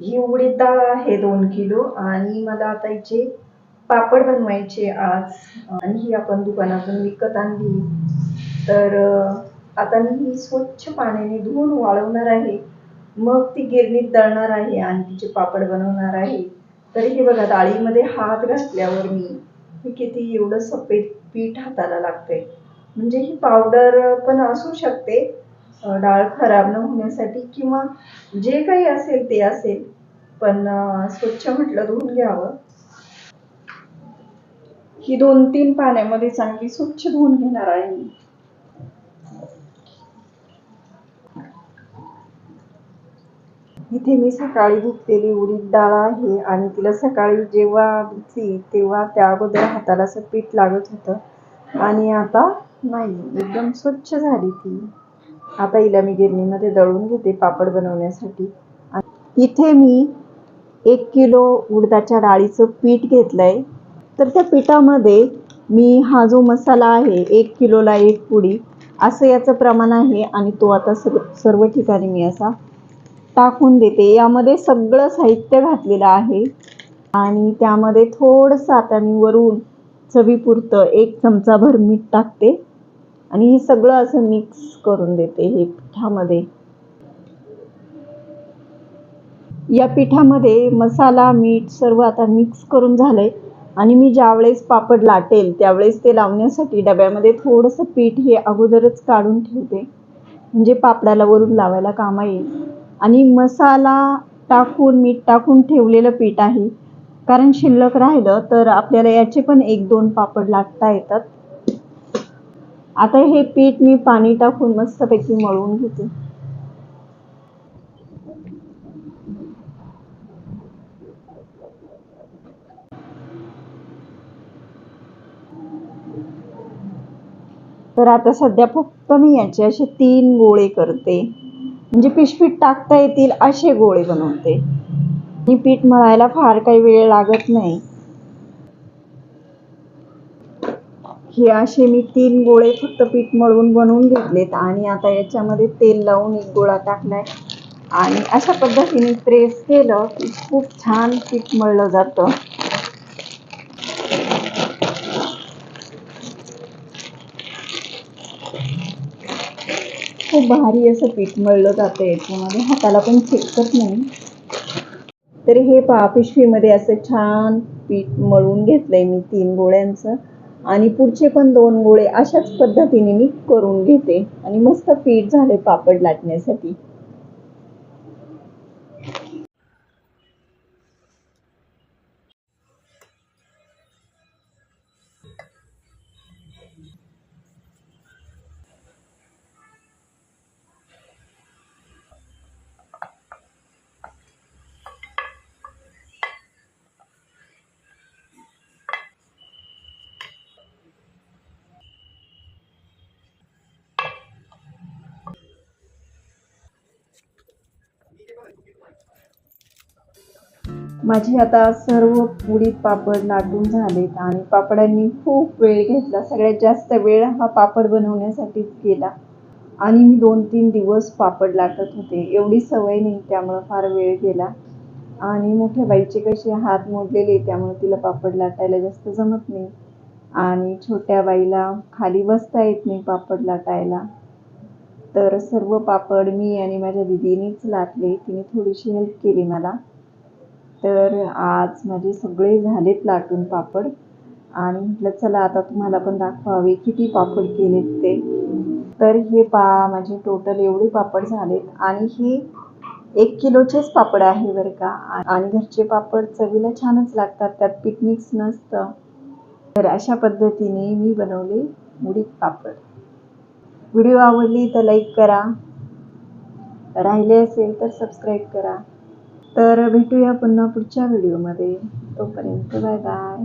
ही उडीद डाळ आहे दोन किलो आणि मला आता हिचे पापड बनवायचे आज. आणि ही आपण दुकानातून विकत आणली. तर आता मी ही स्वच्छ पाण्याने धुवून वाळवणार आहे. मग ती गिरणीत दळणार आहे आणि तिचे पापड बनवणार आहे. तर हे बघा डाळीमध्ये हात घातल्यावर मी हे किती एवढं सफेद पीठ हाताला लागतंय. म्हणजे ही पावडर पण असू शकते डाळ खराब न होण्यासाठी किंवा जे काही असेल ते असेल पण स्वच्छ म्हटलं धुवून घ्यावं. ही दोन तीन पाण्यामध्ये चांगली स्वच्छ धुवून घेणार आहे मी. इथे मी सकाळी धुतलेली उडीद डाळ आहे आणि तिला सकाळी जेव्हा धुतली तेव्हा त्या अगोदर हाताला असं पीठ लागत होतं. आणि आता नाही एकदम स्वच्छ झाली ती. आता हिला मी गिरणीमध्ये दळून घेते पापड बनवण्यासाठी. इथे मी एक किलो उडदाच्या डाळीचं पीठ घेतलंय. तर त्या पिठामध्ये मी हा जो मसाला आहे एक किलोला एक पुडी असं याचं प्रमाण आहे आणि तो आता सर्व सर्व ठिकाणी मी असा टाकून देते. यामध्ये सगळं साहित्य घातलेलं आहे. आणि त्यामध्ये थोडंसं आता मी वरून चवीपुरतं एक चमचाभर मीठ टाकते. आणि हे सगळं असं मिक्स करून देते हे पिठामध्ये. या पिठामध्ये मसाला मीठ सर्व आता मिक्स करून झालंय. आणि मी ज्यावेळेस पापड लाटेल त्यावेळेस ते लावण्यासाठी डब्यामध्ये थोडंसं पीठ हे अगोदरच काढून ठेवते. म्हणजे पापडाला वरून लावायला कामा येईल. आणि मसाला टाकून मीठ टाकून ठेवलेलं पीठ आहे. कारण शिल्लक राहिलं तर आपल्याला याचे पण एक दोन पापड लाटता येतात. आता हे पीठ मी पाणी टाकून मस्तपैकी मळून घेते. तर आता सध्या फक्त मी याचे असे तीन गोळे करते. म्हणजे पिशवीत टाकता येतील असे गोळे बनवते. आणि पीठ मळायला फार काही वेळ लागत नाही. हे असे मी तीन गोळे फक्त पीठ मळून बनवून घेतलेत आणि आता याच्यामध्ये तेल लावून एक गोळा टाकलाय. आणि अशा पद्धतीने प्रेस केलं की खूप छान पीठ मळलं जातं. खूप भारी असं पीठ मळलं जातं याच्यामध्ये. हाताला पण चिकटत नाही. तर हे पहा पिशवीमध्ये असं छान पीठ मळून घेतलंय मी तीन गोळ्यांचं. आणि पुढचे पण दोन गोळे अशाच पद्धतीने मी करून घेते. आणि मस्त पीठ झाले पापड लाटण्यासाठी. माझी आता सर्व पुडीत पापड लाटून झालेत आणि पापडांनी खूप वेळ घेतला. सगळ्यात जास्त वेळ हा पापड बनवण्यासाठीच गेला. आणि मी दोन तीन दिवस पापड लाटत होते. एवढी सवय नाही त्यामुळं फार वेळ गेला. आणि मोठ्या बाईचे कसे हात मोडलेले त्यामुळे तिला पापड लाटायला जास्त जमत नाही. आणि छोट्या बाईला खाली बसता येत नाही पापड लाटायला. तर सर्व पापड मी आणि माझ्या दिदीनेच लाटले. तिने थोडीशी हेल्प केली मला. तर आज माझे सगळे झालेत लाटून पापड. आणि म्हटलं चला आता तुम्हाला पण दाखवावे किती पापड केलेत ते. तर हे पा माझे टोटल एवढे पापड झालेत. आणि हे एक किलोचेच पापड आहे बरं का. आणि घरचे पापड चवीला छानच लागतात. त्यात पीठ मिक्स नसतं. तर अशा पद्धतीने मी बनवले उडीद पापड. व्हिडिओ आवडली तर लाईक करा. राहिले असेल तर सबस्क्राईब करा. तर भेटूया पुन्हा पुढच्या व्हिडिओमध्ये. तोपर्यंत बाय बाय.